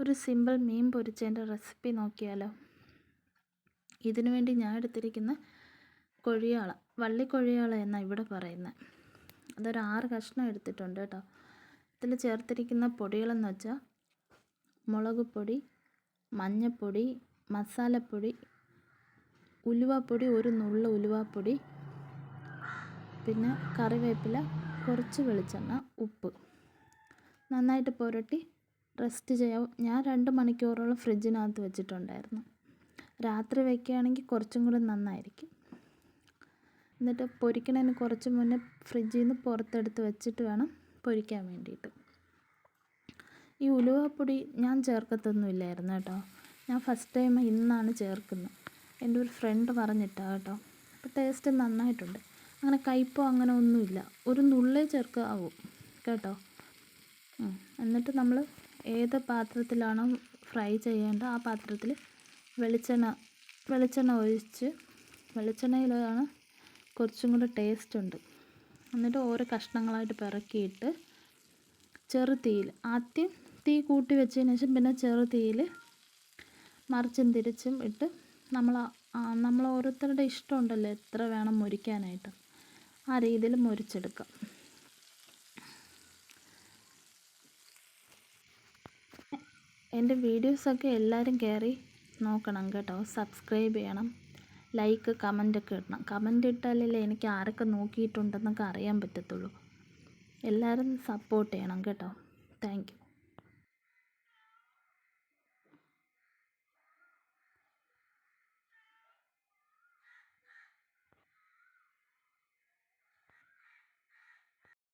ഒരു സിമ്പിൾ മീൻ പൊരിച്ചതിന്റെ റെസിപ്പി നോക്കിയാലോ? ഇതിനു വേണ്ടി ഞാൻ എടുത്തിരിക്കുന്ന കൊഴിയാള വള്ളിക്കൊഴിയാള എന്നാണ് ഇവിടെ പറയുന്നത് അതൊരു ആറ് കഷ്ണം എടുത്തിട്ടുണ്ട് കേട്ടോ. ഇതിൽ ചേർത്തിരിക്കുന്ന പൊടികളെന്ന് വെച്ചാൽ മുളക് പൊടി മഞ്ഞൾപ്പൊടി മസാലപ്പൊടി ഉലുവാപ്പൊടി ഒരു നുള്ള ഉലുവാപ്പൊടി പിന്നെ കറിവേപ്പില കുറച്ച് വെളിച്ചെണ്ണ ഉപ്പ്. നന്നായിട്ട് പുരട്ടി റെസ്റ്റ് ചെയ്യാം. ഞാൻ രണ്ട് മണിക്കൂറോളം ഫ്രിഡ്ജിനകത്ത് വെച്ചിട്ടുണ്ടായിരുന്നു. രാത്രി വയ്ക്കുകയാണെങ്കിൽ കുറച്ചും കൂടി നന്നായിരിക്കും. എന്നിട്ട് പൊരിക്കണതിന് കുറച്ച് മുന്നേ ഫ്രിഡ്ജിൽ നിന്ന് പുറത്തെടുത്ത് വെച്ചിട്ട് വേണം പൊരിക്കാൻ വേണ്ടിയിട്ട്. ഈ ഉലുവപ്പൊടി ഞാൻ ചേർക്കത്തൊന്നുമില്ലായിരുന്നു കേട്ടോ. ഞാൻ ഫസ്റ്റ് ടൈം ഇന്നാണ് ചേർക്കുന്നത്. എന്റെ ഒരു ഫ്രണ്ട് പറഞ്ഞിട്ടാണ് കേട്ടോ. അപ്പോൾ ടേസ്റ്റ് നന്നായിട്ടുണ്ട്. അങ്ങനെ കയ്പോ അങ്ങനെ ഒന്നുമില്ല. ഒരു നുള്ളേ ചേർക്കാവൂ. കേട്ടോ? എന്നിട്ട് നമ്മൾ ഏത് പാത്രത്തിലാണോ ഫ്രൈ ചെയ്യേണ്ടത് ആ പാത്രത്തിൽ വെളിച്ചെണ്ണ വെളിച്ചെണ്ണ ഒഴിച്ച് വെളിച്ചെണ്ണയിലാണ് കുറച്ചും കൂടെ ടേസ്റ്റ് ഉണ്ട്. എന്നിട്ട് ഓരോ കഷ്ണങ്ങളായിട്ട് പിറക്കിയിട്ട് ചെറു തീയിൽ ആദ്യം തീ കൂട്ടി വെച്ചതിന് ശേഷം പിന്നെ ചെറു തീയിൽ മറിച്ചും തിരിച്ചും ഇട്ട് നമ്മൾ നമ്മൾ ഓരോരുത്തരുടെ ഇഷ്ടമുണ്ടല്ലോ എത്ര വേണം മുരിക്കാനായിട്ട്. ആ രീതിയിൽ മുരിച്ചെടുക്കാം. എന്റെ വീഡിയോസൊക്കെ എല്ലാവരും കയറി നോക്കണം കേട്ടോ. സബ്സ്ക്രൈബ് ചെയ്യണം. ലൈക്ക് കമന്റൊക്കെ ഇടണം. കമന്റ് ഇട്ടാലല്ലേ എനിക്ക് ആരൊക്കെ നോക്കിയിട്ടുണ്ടെന്നൊക്കെ അറിയാൻ പറ്റത്തുള്ളൂ. എല്ലാവരും സപ്പോർട്ട് ചെയ്യണം കേട്ടോ. താങ്ക്